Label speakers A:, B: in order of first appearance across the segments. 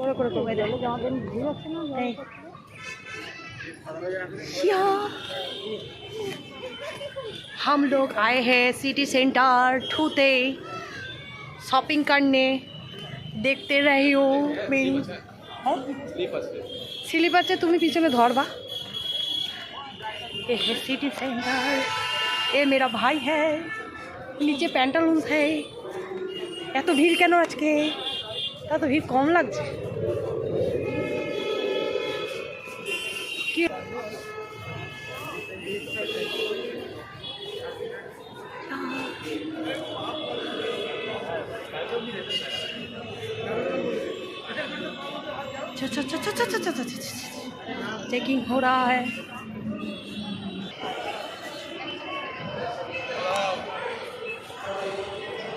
A: করে করে করে
B: জলে জামা প্যান্ট ভিজে যাচ্ছে না
A: এই। या हम लोग आए हैं सिटी सेंटर ठूते शॉपिंग करने দেখতে रही हो मेरी স্লিপ আছে তুমি পিছনে ধরবা ये है सिटी सेंटर ये मेरा भाई है নিচে প্যান্টালুন্স है এত ভিড় কেন আজকে এত ভিড় কম লাগছে কি चेकिंग हो रहा है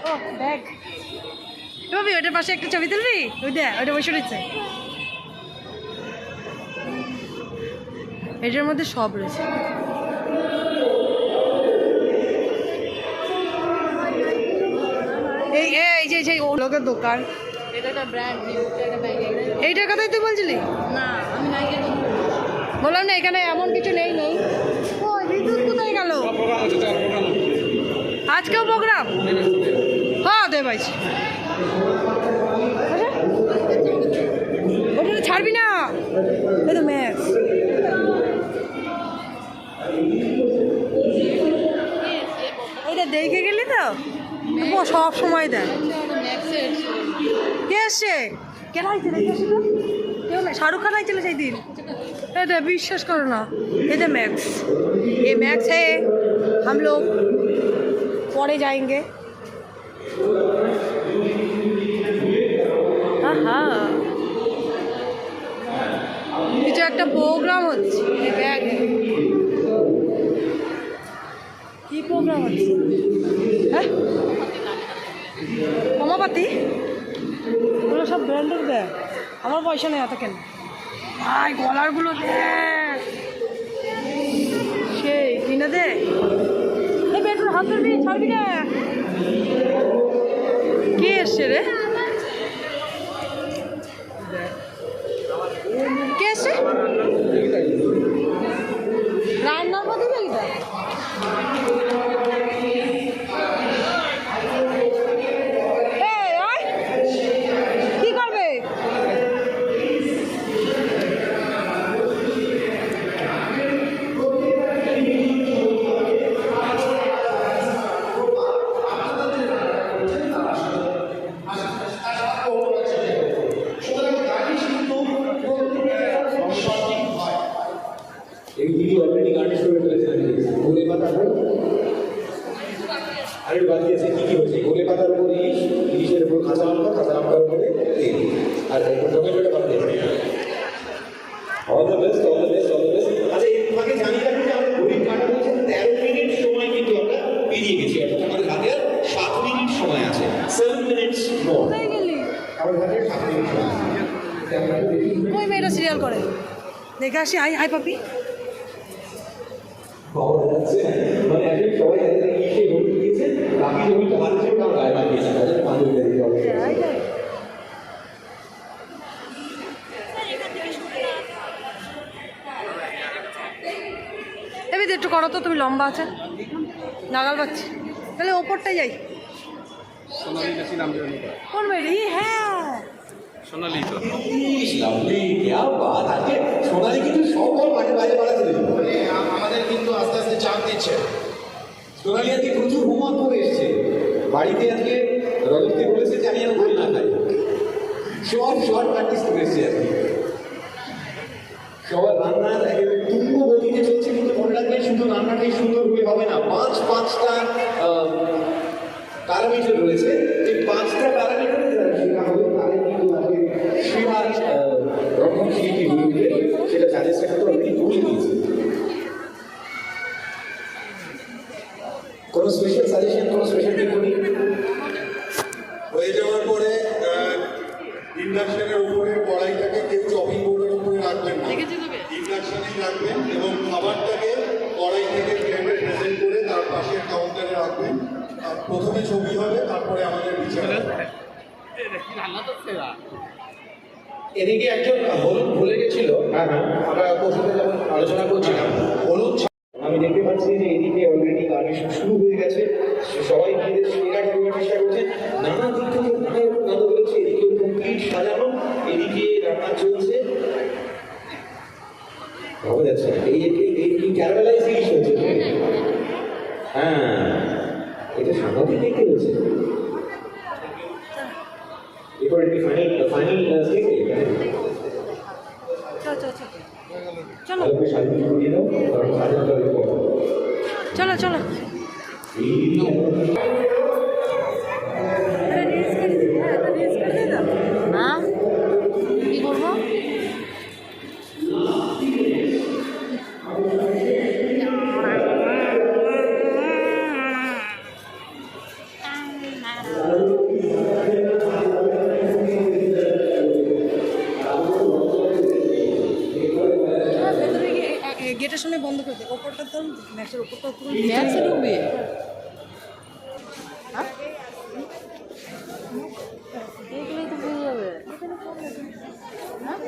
A: ও ব্যাগ ভাবি ওটার পাশে একটা ছবি তুলবি? ওই দে ওটা বসে রয়েছে। এটার মধ্যে সব রয়েছে। এই এই যে সেই লোকের দোকান।
B: এটা একটা ব্র্যান্ড
A: এইটার কথাই তুই বলছিলি?
B: না আমি
A: বললাম না এখানে এমন কিছু নেই নেই। ও বিদ্যুৎ কোথায় গেল? আজকেও প্রোগ্রাম? হ্যাঁ দে ভাই ওটা ছাড়বি না এই তো ম্যাচ ওইটা দেখে গেলি তো ও সব সময় দেয়
B: ম্যাক্সের
A: কে এসছে কেন আইছে দেখে এসে তো? কেউ না শাহরুখ খান আইছিল সেই দিন এটা বিশ্বাস করো না এটা मैक्स ये मैक्स है हम लोग পরে जाएंगे একটা প্রোগ্রাম হচ্ছে। ব্যাগ কি প্রোগ্রাম হচ্ছে? হ্যাঁ? কমাপাতি ওগুলো সব ব্র্যান্ডের দেয় আমার পয়সা নেই এত কেন? ভাই, গলারগুলো দেখ। সেই, কিনে দে। বেটুর হাত ধরবি, ছাড়বি না কে এসছে রে? কে এসছে? এই
C: দিদি অলরেডি গার্নিশ শুরু করেছে গোলে পাতার আর বাকি আছে কি কি গোলে পাতার উপর ইলিশ ইলিশের উপর কাঁচা লঙ্কা কাঁচা লঙ্কার উপরে তেল আর টমেটোটা অল দ্য অল দ্য
A: ওই মেয়েটা সিরিয়াল করে। দেখে আসি আই আই পাপি।
C: মানে
A: এবার একটু করো তো তুমি লম্বা আছে। নাগাল পাচ্ছি। তাহলে ওপরটাই যাই। কোন মেয়েটা? হ্যাঁ
D: সোনালি তো
C: ইস লাভলি क्या बात আজকে সোনালি কিন্তু সব বল মাঠে বাইরে পাড়া চলে যাবে
E: আমাদের কিন্তু আস্তে আস্তে চাপ দিচ্ছে
C: সোনালি আজকে প্রচুর হোমওয়ার্ক করে এসেছে বাড়িতে আজকে রজতকে বলেছে যে আমি আর বই না খাই সব শর্ট প্র্যাকটিস করে এসেছে আজকে সবার রান্নার একেবারে তুঙ্গ গতিতে চলছে কিন্তু মনে রাখবেন শুধু রান্নাটাই সুন্দর হলে হবে না পাঁচ পাঁচটা প্যারামিটার রয়েছে এই পাঁচটা
E: এবং খাবারটাকে কড়াই থেকে প্লেটে প্রেজেন্ট করে তার পাশের কাউন্টারে রাখবেন আর প্রথমে ছবি হবে তারপরে আমাদের বিচার
C: এদিকে একজন হলুদ ভুলে গেছিল। হ্যাঁ হ্যাঁ। আমরা কৌশলে যেমন আলোচনা করছিলাম হলুদ আমি দেখতে পাচ্ছি যে এদিকে অলরেডি গার্নিশন শুরু হয়ে গেছে। সবাই করবার চেষ্টা করছে। নানা রকম গন্ধ বেরোচ্ছে এদিকে কমপ্লিট সাজানো এদিকে রান্না চলছে ভাবা যাচ্ছে না। এই এই এই কি ক্যারামেলাইজ ইলিশ হচ্ছে হ্যাঁ এটা সাংঘাতিক দেখতে হচ্ছে এরপর একটি ফাইনাল ফাইনাল স্টেজে এখানে
A: চলো চলো চলো চলো চলো। তো ম্যাচের ওপরটা পুরো
B: ম্যাক্সে ঢুকবে হ্যাঁ? দেখলেই তো বুঝে যাবে হ্যাঁ?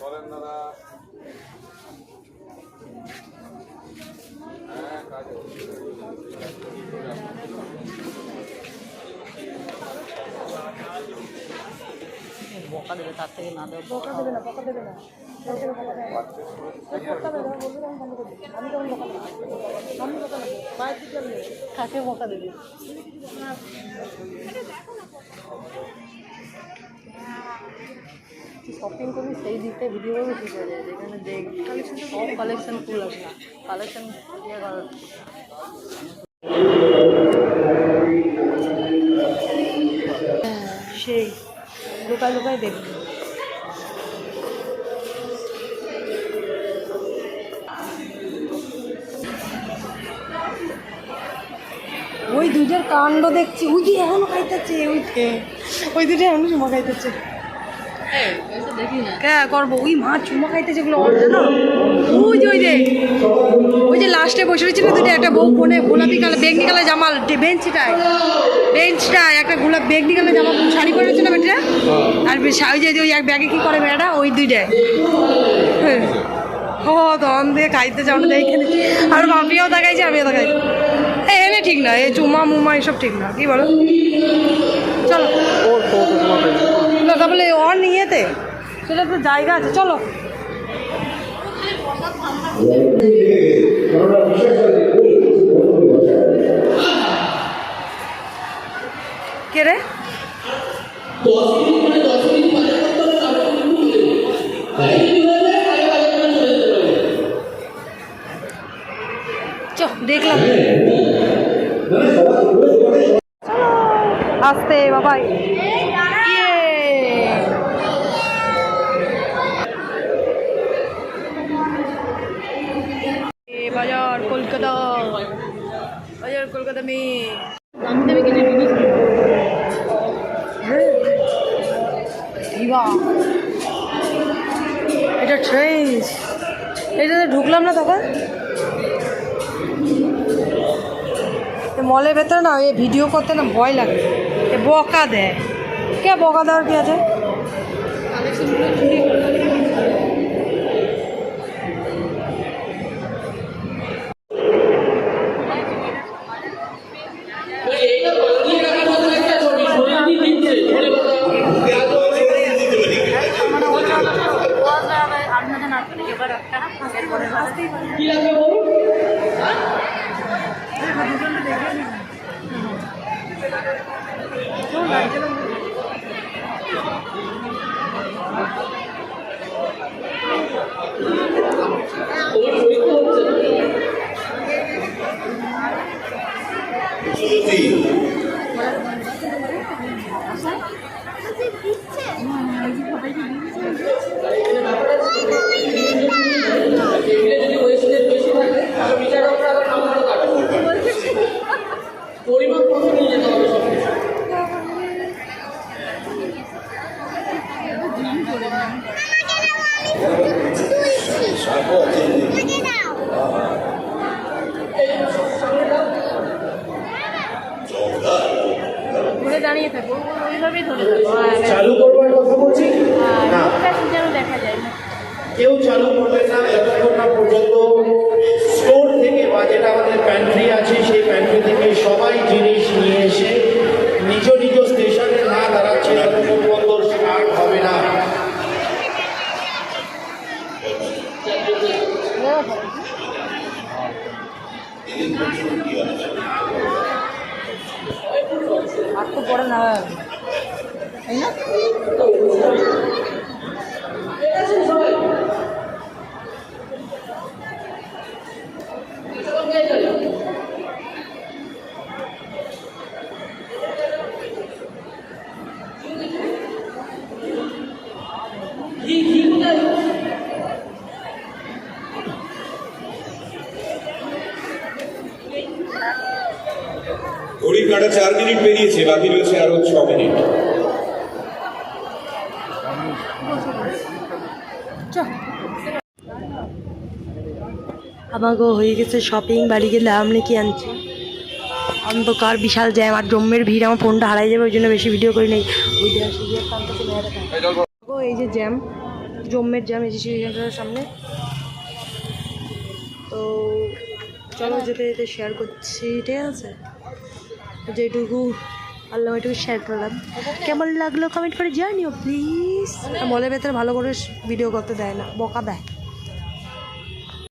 D: বলেন দাদা হ্যাঁ
B: বকা দেবে তার থেকে না দেবে
A: বকা দেবে না বকা দেবে না।
B: কাকে বকা দেবে শপিং করবি সেই দিকটা ভিডিও করবি ঠিক আছে যেখানে দেখ সব কালেকশন ফুল আছে। না কালেকশন
A: সেই লুকায় লুকায় দেখবে ওই দুইটার কাণ্ড দেখছি, ওই যে এখনও খাইতেছে ওই ওই দুটো এখনও চুমা খাইতেছে
B: দেখি
A: হ্যাঁ করব? ওই অর্ডার না? ওই ওই যে লাস্টে বসে একটা বউ ফোনে গোলাপি কালার, বেগনি জামাল বেঞ্চটায় বেঞ্চটায় একটা গোলাপ, বেগনি শাড়ি আর যে, ওই এক ব্যাগে কি করে বেটা ওই হ্যাঁ। ও খাইতে আর বাপিও দেখাইছে, আমিও দেখাই এই এনে ঠিক না এই চুমা মুমা এসব ঠিক না, কি বলো? চলো। বলে অন নিয়েতে। সেটা তো জায়গা আছে চলো। কলকাতা মে
B: দামি দামি কিছু জিনিস
A: এটা ট্রেন এটাতে ঢুকলাম না তখন। মলের ভেতরে না, এ ভিডিও করতে না ভয় লাগে। এ বকা দেয়। কে বকা দেওয়ার কি আছে?
B: 好了，起来。
C: চালু করবার কথা বলছি? না। কেউ চালু করবে না যতক্ষণ না পর্যন্ত স্টোর থেকে বা যেটা আমাদের প্যান্ট্রি আছে সেই প্যান্ট্রি থেকে সবাই জিনিস নিয়ে এসে নিজ নিজ স্টেশনে না দাঁড়াচ্ছে ততক্ষণ পর্যন্ত স্টার্ট হবে না
B: আর তো পরে না তাই না
F: ঘড়ির কাটা চার মিনিট পেরিয়েছে বাকি রয়েছে আরও ছ মিনিট।
A: আমাকেও হয়ে গেছে শপিং বাড়ি গেলে আপনি কি আনছি। অন্ধকার, বিশাল জ্যাম, আর জম্মের ভিড়, আমার ফোনটা হারাই যাবে, ওই জন্য বেশি ভিডিও করি নাই। ওই এই যে জ্যাম, জম্মের জ্যাম সিরিয়ালের সামনে। তো চলো যেতে যেতে শেয়ার করছি, ঠিক আছে? যেটুকু আল্লাহ এটুকু শেয়ার করলাম। কেমন লাগল কমেন্ট করে জানিও প্লিজ মলের ভেতরে ভালো করে ভিডিও করতে দেয় না, বকা দেয়।